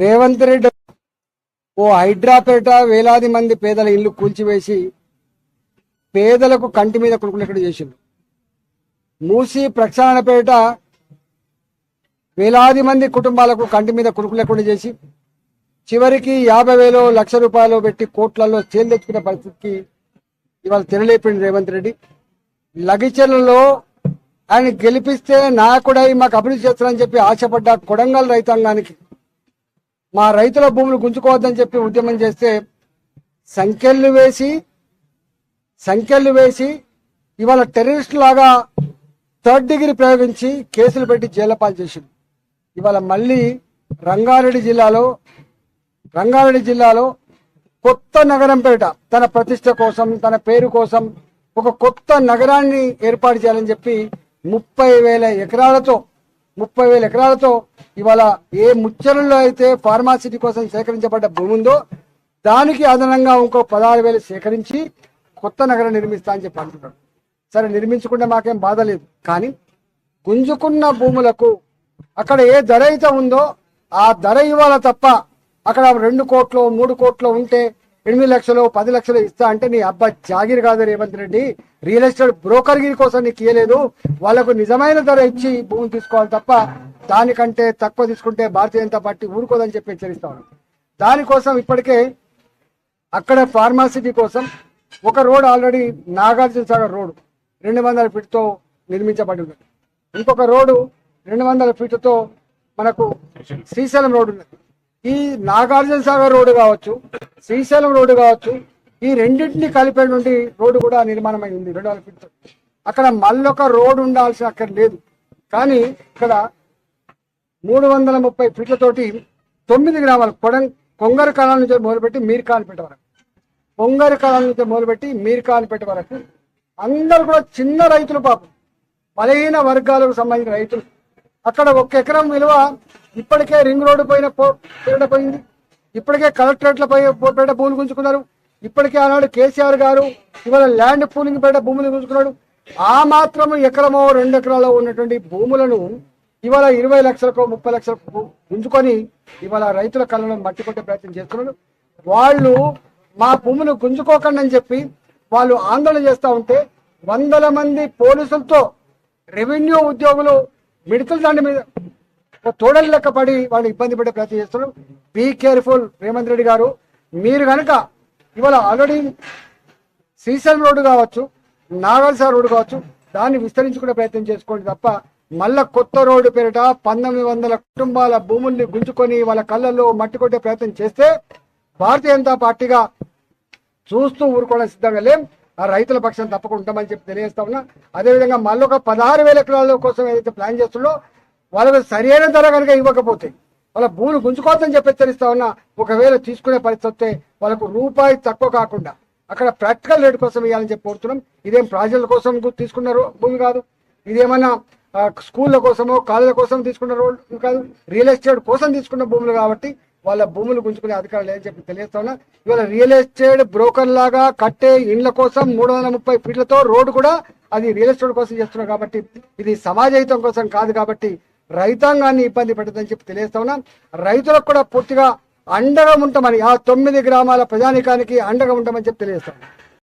రేవంత్ రెడ్డి ఓ హైడ్రాపేట వేలాది మంది పేదల ఇల్లు కూల్చివేసి పేదలకు కంటి మీద కొడుకునేటట్టు చేసిండు. మూసి ప్రక్షాళనపేట వేలాది మంది కుటుంబాలకు కంటి మీద కొడుకు చేసి చివరికి యాభై వేలు లక్ష రూపాయలు పెట్టి కోట్లలో చేలు తెచ్చుకునే పరిస్థితికి ఇవాళ తెరలేపిండి రేవంత్ రెడ్డి. లగిచెర్లలో ఆయన గెలిపిస్తే నాయకుడై మాకు అభివృద్ధి చేస్తారని చెప్పి ఆశపడ్డ కొడంగల్ రైతాంగానికి మా రైతుల భూములు గుంజుకోవద్దని చెప్పి ఉద్యమం చేస్తే సంఖ్యలు వేసి సంఖ్యలు వేసి ఇవాళ టెర్రరిస్ట్ లాగా థర్డ్ డిగ్రీ ప్రయోగించి కేసులు పెట్టి జైలు పాలు చేసింది. ఇవాళ మళ్ళీ రంగారెడ్డి జిల్లాలో రంగారెడ్డి జిల్లాలో కొత్త నగరంపేట తన ప్రతిష్ట కోసం తన పేరు కోసం ఒక కొత్త నగరాన్ని ఏర్పాటు చేయాలని చెప్పి ముప్పై వేల ఎకరాలతో ముప్పై వేల ఎకరాలతో ఇవాళ ఏ ముచ్చలలో అయితే ఫార్మాసిటీ కోసం సేకరించబడ్డ భూమి ఉందో దానికి అదనంగా ఇంకో పదహారు వేలు సేకరించి కొత్త నగరం నిర్మిస్తా అని చెప్పి అంటున్నాడు. సరే నిర్మించకుండా మాకేం బాధ లేదు. కానీ గుంజుకున్న భూములకు అక్కడ ఏ ధర అయితే ఉందో ఆ ధర ఇవ్వాలి తప్ప అక్కడ రెండు కోట్లు మూడు కోట్లు ఉంటే ఎనిమిది లక్షలు పది లక్షలు ఇస్తా అంటే నీ అబ్బా జాగిరి కాదు రేవంత్ రెడ్డి. రియల్ ఎస్టేట్ బ్రోకర్గిరి కోసం నీకు ఇయ్యలేదు. వాళ్ళకు నిజమైన ధర ఇచ్చి భూమి తీసుకోవాలి తప్ప దానికంటే తక్కువ తీసుకుంటే భారతీయ జనతా పార్టీ ఊరుకోదని చెప్పి హెచ్చరిస్తాను. దానికోసం ఇప్పటికే అక్కడ ఫార్మాసిటీ కోసం ఒక road already Nagarjuna Sagar road రెండు వందల ఫీట్తో నిర్మించబడి ఉన్నది. ఇంకొక రోడ్డు రెండు వందల ఫీట్తో మనకు శ్రీశైలం రోడ్డు ఉన్నది. ఈ నాగార్జున సాగర్ రోడ్డు కావచ్చు శ్రీశైలం రోడ్డు కావచ్చు ఈ రెండింటిని కలిపే నుండి రోడ్డు కూడా నిర్మాణం ఉంది రెండు వేల ఫీట్తో అక్కడ మళ్ళొక రోడ్డు ఉండాల్సిన అక్కడ లేదు. కానీ ఇక్కడ మూడు వందల ముప్పై ఫీట్లతోటి తొమ్మిది గ్రామాలు కొడం కొంగరు కాలం నుంచి మొదలుపెట్టి మీర్కాన్పేట వరకు. కొంగరు కాలం నుంచి మొదలుపెట్టి మీర్కాన్పేట వరకు. అందరు కూడా చిన్న రైతులు పాపం. బలహీన వర్గాలకు సంబంధించిన రైతులు. అక్కడ ఒక ఎకరం విలువ ఇప్పటికే రింగ్ రోడ్డు పైన పేట పోయింది. ఇప్పటికే కలెక్టరేట్ల పై పో- పేట భూములు గుంజుకున్నారు. ఇప్పటికే ఆనాడు కేసీఆర్ గారు ఇవాళ ల్యాండ్ పూలింగ్ పేట భూములు గుంజుకున్నాడు. ఆ మాత్రము ఎకరమో రెండు ఎకరాలో ఉన్నటువంటి భూములను ఇవాళ ఇరవై లక్షలకు ముప్పై లక్షలకు గుంజుకొని ఇవాళ రైతుల కళ్ళను మట్టి కొట్టే ప్రయత్నం చేస్తున్నారు. వాళ్ళు మా భూములు గుంజుకోకండి అని చెప్పి వాళ్ళు ఆందోళన చేస్తూ ఉంటే వందల మంది పోలీసులతో రెవెన్యూ ఉద్యోగులు మిడతల దాని మీద తోడలు లెక్క పడి వాళ్ళు ఇబ్బంది పడే ప్రయత్నం చేస్తున్నారు. బీ కేర్ఫుల్ రేవంత్ రెడ్డి గారు. మీరు కనుక ఇవాళ ఆల్రెడీ శ్రీశైలం రోడ్డు కావచ్చు నాగల్సార్ రోడ్డు కావచ్చు దాన్ని విస్తరించుకునే ప్రయత్నం చేసుకోండి తప్ప మళ్ళా కొత్త రోడ్డు పేరిట పంతొమ్మిది వందల కుటుంబాల భూముల్ని గుంజుకొని వాళ్ళ కళ్ళల్లో మట్టి కొట్టే ప్రయత్నం చేస్తే భారతీయ జనతా పార్టీగా చూస్తూ ఊరుకోవడం సిద్ధంగా లేం. ఆ రైతుల పక్షం తప్పకుండా ఉంటామని చెప్పి తెలియజేస్తా ఉన్నా. అదేవిధంగా మళ్ళీ ఒక పదహారు వేల ఎకరాల కోసం ఏదైతే ప్లాన్ చేస్తుండో వాళ్ళకు సరైన ధర కనుక ఇవ్వకపోతే వాళ్ళ భూములు గుంజుకోవద్దని చెప్పి హెచ్చరిస్తా ఉన్నా ఒకవేళ తీసుకునే పరిస్థితి వస్తే వాళ్ళకు రూపాయి తక్కువ కాకుండా అక్కడ ప్రాక్టికల్ రేట్ కోసం ఇవ్వాలని చెప్పి కోరుతున్నాం. ఇదేం ప్రాజెక్టుల కోసం తీసుకున్న భూమి కాదు. ఇదేమన్నా స్కూళ్ళ కోసమో కాలేజీల కోసం తీసుకున్న రోడ్లు కాదు. రియల్ ఎస్టేట్ కోసం తీసుకున్న భూములు కాబట్టి వాళ్ళ భూములు గుంజుకునే అధికారం లేదని చెప్పి తెలియస్తా ఇవాళ రియల్ ఎస్టేట్ బ్రోకర్ లాగా కట్టే ఇండ్ల కోసం మూడు వందల ముప్పై ఫీట్లతో రోడ్డు కూడా అది రియల్ ఎస్టేట్ కోసం చేస్తున్నారు కాబట్టి ఇది సమాజహితం కోసం కాదు కాబట్టి రైతాంగాన్ని ఇబ్బంది పెట్టదని చెప్పి తెలియస్తా రైతులకు కూడా పూర్తిగా అండగా ఉంటామని ఆ తొమ్మిది గ్రామాల ప్రజానికానికి అండగా ఉంటామని చెప్పి తెలియజేస్తాం